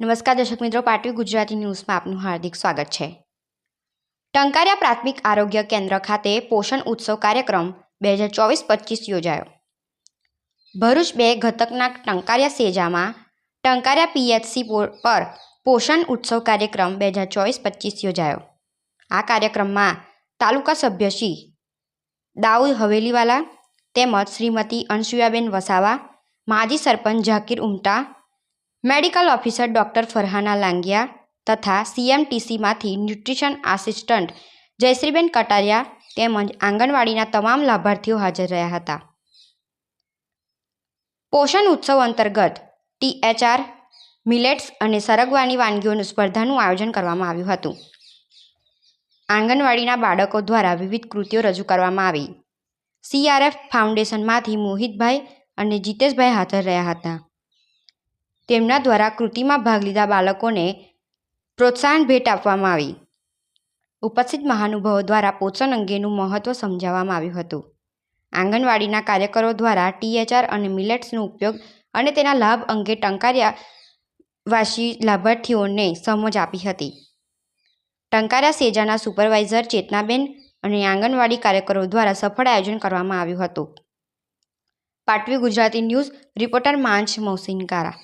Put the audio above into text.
નમસ્કાર દર્શક મિત્રો પાટવી ગુજરાતી ન્યૂઝમાં આપનું હાર્દિક સ્વાગત છે. ટંકારિયા પ્રાથમિક આરોગ્ય કેન્દ્ર ખાતે પોષણ ઉત્સવ કાર્યક્રમ બે હજાર ચોવીસ પચીસ યોજાયો. ભરૂચ બે ઘતકના ટંકારિયા સેજામાં ટંકારિયા પીએચસી પર પોષણ ઉત્સવ કાર્યક્રમ બે હજાર ચોવીસ પચીસ યોજાયો. આ કાર્યક્રમમાં તાલુકા સભ્ય શ્રી દાઉદ હવેલીવાલા તેમજ શ્રીમતી અનસુયાબેન વસાવા, માજી sarpanch Zakir Umta medical officer doctor Farhana Langiya તથા સીએમટીસીમાંથી ન્યુટ્રિશન આસિસ્ટન્ટ જયશ્રીબેન કટારિયા તેમજ આંગણવાડીના તમામ લાભાર્થીઓ હાજર રહ્યા હતા. પોષણ ઉત્સવ અંતર્ગત ટીએચઆર, મિલેટ્સ અને સરગવાની વાનગીઓનું સ્પર્ધાનું આયોજન કરવામાં આવ્યું હતું. આંગણવાડીના બાળકો દ્વારા વિવિધ કૃતિઓ રજૂ કરવામાં આવી. સીઆરએફ ફાઉન્ડેશનમાંથી મોહિતભાઈ અને જીતેશભાઈ હાજર રહ્યા હતા. તેમના દ્વારા કૃતિમાં ભાગ લીધા બાળકોને પ્રોત્સાહન ભેટ આપવામાં આવી. ઉપસ્થિત મહાનુભાવો દ્વારા પોષણ અંગેનું મહત્ત્વ સમજાવવામાં આવ્યું હતું. આંગણવાડીના કાર્યકરો દ્વારા ટીએચઆર અને મિલેટ્સનો ઉપયોગ અને તેના લાભ અંગે ટંકારિયા વાસી લાભાર્થીઓને સમજ આપી હતી. ટંકારિયા સેજાના સુપરવાઇઝર ચેતનાબેન અને આંગણવાડી કાર્યકરો દ્વારા સફળ આયોજન કરવામાં આવ્યું હતું. પાટવી ગુજરાતી ન્યૂઝ, રિપોર્ટર માંચ મોહસિન કારા.